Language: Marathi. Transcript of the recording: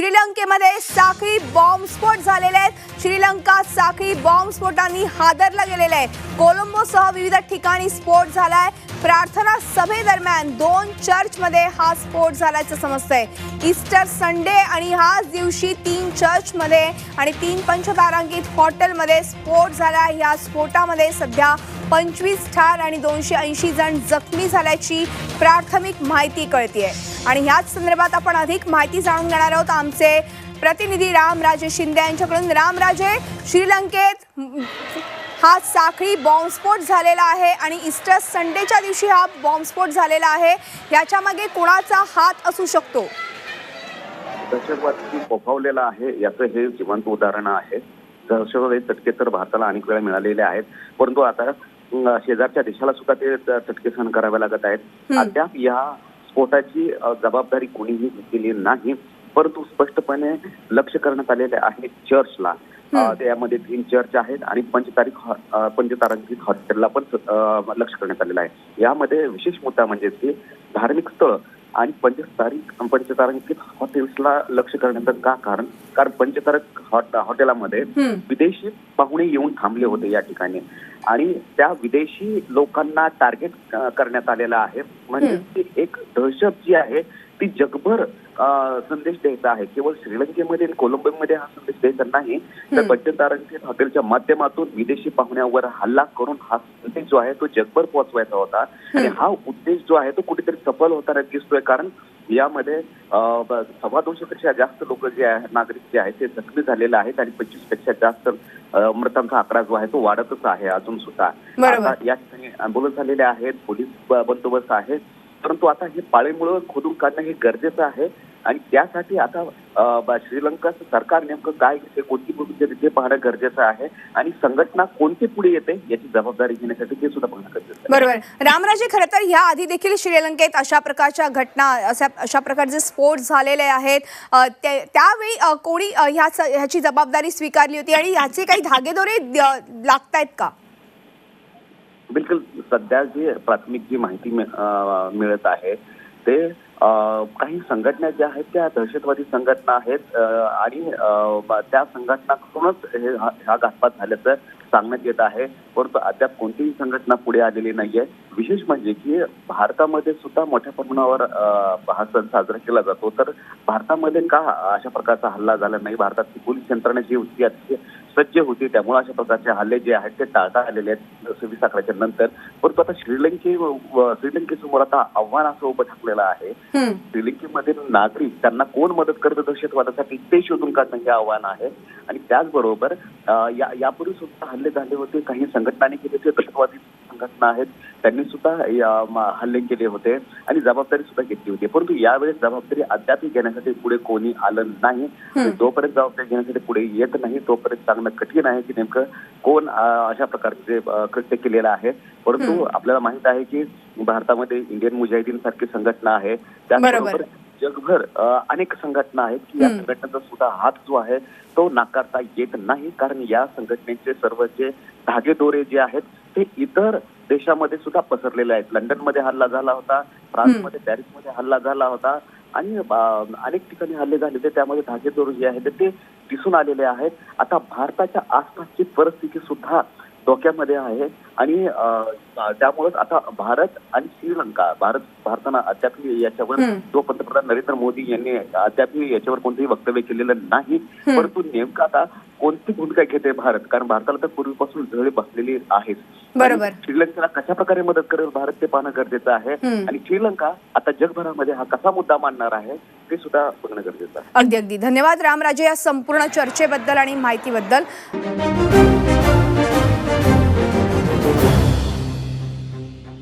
श्रीलंकेमध्ये साखळी बॉम्बस्फोट झालेले आहेत. श्रीलंका साखळी बॉम्बस्फोटांनी हादरला गेलेलं आहे. कोलंबोसह विविध ठिकाणी स्फोट झाला आहे प्रार्थना सभेदरम्यान दोन चर्चमध्ये हा स्फोट झाल्याचं समजतंय. ईस्टर संडे आणि ह्याच दिवशी तीन चर्चमध्ये आणि तीन पंचतारांकित हॉटेलमध्ये स्फोट झाला. या स्फोटामध्ये सध्या पंचवीस ठार आणि दोनशे ऐंशी जण जखमी झाल्याची प्राथमिक माहिती कळतीये. आणि ह्याच संदर्भात आपण अधिक माहिती जाणून घेणार आहोत. आमचे प्रतिनिधी रामराजे शिंदे यांच्याकडून. रामराजे श्रीलंकेत हा साखळी बॉम्बस्फोट झालेला आहे आणि इस्टर संडेच्या दिवशी हा बॉम्बस्फोट झालेला आहे. याच्यामागे कोणाचा हात असू शकतो? दहशतवाद फोफावलेला आहे याचं हे जिवंत उदाहरण आहे. दहशतवादी चटके तर भारताला अनेक वेळा मिळालेले आहेत. परंतु आता शेजारच्या देशाला सुद्धा ते चटके सहन करावे लागत आहेत. अद्याप या स्फोटाची जबाबदारी कोणीही घेतलेली नाही. परंतु स्पष्टपणे लक्ष करण्यात आलेले आहे चर्चला. त्यामध्ये तीन चर्च आहेत आणि पंचतारीख अं, पंचतारांकित हॉटेलला पण लक्ष करण्यात आलेलं आहे. यामध्ये विशेष मुद्दा म्हणजे ते धार्मिक स्थळ आणि पंचतारीख पंचतारांकित हॉटेल्सला लक्ष करण्याचं का कारण? कारण पंचतारक हॉट- हॉटेलामध्ये. विदेशी पाहुणे येऊन थांबले होते या ठिकाणी. आणि त्या विदेशी लोकांना टार्गेट करण्यात आलेलं आहे. म्हणजे एक दहशत जी आहे ती जगभर संदेश द्यायचा आहे. केवळ श्रीलंकेमध्ये आणि कोलंबोमध्ये हा संदेश द्यायचा नाही तर. पंचतारांकित हॉटेलच्या माध्यमातून विदेशी पाहुण्यावर हल्ला करून हा संदेश जो आहे तो जगभर पोहोचवायचा होता. आणि हा उद्देश जो आहे तो कुठेतरी सफल होताना दिसतोय कारण यामध्ये सव्वा दोनशे पेक्षा जास्त लोक जे आहे नागरिक जे आहेत ते जखमी झालेले आहेत आणि पंचवीसपेक्षा जास्त मृतांचा आकडा जो आहे तो वाढतच आहे अजून सुद्धा. आता या ठिकाणी अँब्युलन्स झालेले आहेत पोलीस बंदोबस्त आहे परंतु आता हे पाळीमुळं खोदून काढणं हे गरजेचं आहे. आणि त्यासाठी आता श्रीलंकाचं सरकार नेमकं काय घेते कोणती भूमिका देते पाहणं गरजेचं आहे. आणि संघटना कोणती पुढे येते याची जबाबदारी घेण्यासाठी ते सुद्धा पाहणं गरजेचं बरोबर. रामराजे खरं तर ह्या आधी देखील श्रीलंकेत अशा प्रकारच्या घटना अशा अशा प्रकारचे स्फोट झालेले आहेत. त्यावेळी कोणी ह्या ह्याची जबाबदारी स्वीकारली होती आणि ह्याचे काही धागेदोरे लागतायत का? बिलकुल सध्या जी प्राथमिक जी माहिती मिळत आहे ते काही संघटना ज्या आहेत त्या दहशतवादी संघटना आहेत आणि त्या संघटनाकडूनच हे हा घातपात झाल्याचं सांगण्यात येत आहे. परंतु अद्याप कोणतीही संघटना पुढे आलेली नाहीये. विशेष म्हणजे की भारतामध्ये सुद्धा मोठ्या प्रमाणावर हा सण साजरा केला जातो. तर भारतामध्ये का अशा प्रकारचा हल्ला झाला नाही? भारताची पोलीस यंत्रणा जी होती अतिशय सज्ज होती. त्यामुळे अशा प्रकारचे हल्ले जे आहेत ते टाळता आलेले आहेत सव्वीस अकराच्या नंतर. परंतु आता श्रीलंके श्रीलंकेसमोर आता आव्हान असं उभं ठाकलेलं आहे. श्रीलंकेमधील नागरिक त्यांना कोण मदत करतं दहशतवादासाठी ते शोधून काढणं हे आव्हान आहे. आणि त्याचबरोबर यापूर्वी सुद्धा हल्ले झाले होते काही संघटनांनी केले होते दहशतवादी संघटना आहेत त्यांनी सुद्धा हल्ले केले होते आणि जबाबदारी सुद्धा घेतली होती. परंतु यावेळेस जबाबदारी अद्याप घेण्यासाठी पुढे कोणी आलं नाही. जोपर्यंत जबाबदारी घेण्यासाठी पुढे येत नाही तोपर्यंत सांगणं कठीण आहे की नेमकं कोण अशा प्रकारचे कृत्य केलेलं आहे. परंतु आपल्याला माहीत आहे की भारतामध्ये इंडियन मुजाहिदीन सारखी संघटना आहे. त्याचबरोबर जगभर अनेक संघटना आहेत की या. संघटनेचा सुद्धा हात जो आहे तो नाकारता येत नाही. कारण या संघटनेचे सर्व जे धागेदोरे जे आहेत ते इतर देशामध्ये सुद्धा पसरलेले आहेत. लंडनमध्ये हल्ला झाला होता फ्रान्समध्ये पॅरिसमध्ये हल्ला झाला होता आणि अनेक ठिकाणी हल्ले झाले होते. त्यामध्ये धागेदोरे जे आहेत ते दिसून आलेले आहेत. आता भारताच्या आसपासची परिस्थिती सुद्धा धोक्यामध्ये आहे. आणि त्यामुळेच आता भारत आणि श्रीलंका भारत भारतानं अद्याप याच्यावर. जो पंतप्रधान नरेंद्र मोदी यांनी अद्याप याच्यावर कोणतेही वक्तव्य केलेलं नाही. परंतु नेमकं आता कोणती भूमिका घेते भारत? कारण भारताला तर पूर्वीपासून झळे बसलेली आहेत. बरोबर. श्रीलंकेला कशा प्रकारे मदत करेल भारत ते पाहणं गरजेचं आहे. आणि श्रीलंका आता जगभरामध्ये हा कसा मुद्दा मांडणार आहे ते सुद्धा बघणं गरजेचं आहे. अगदी अगदी. धन्यवाद रामराजे या संपूर्ण चर्चेबद्दल आणि माहितीबद्दल.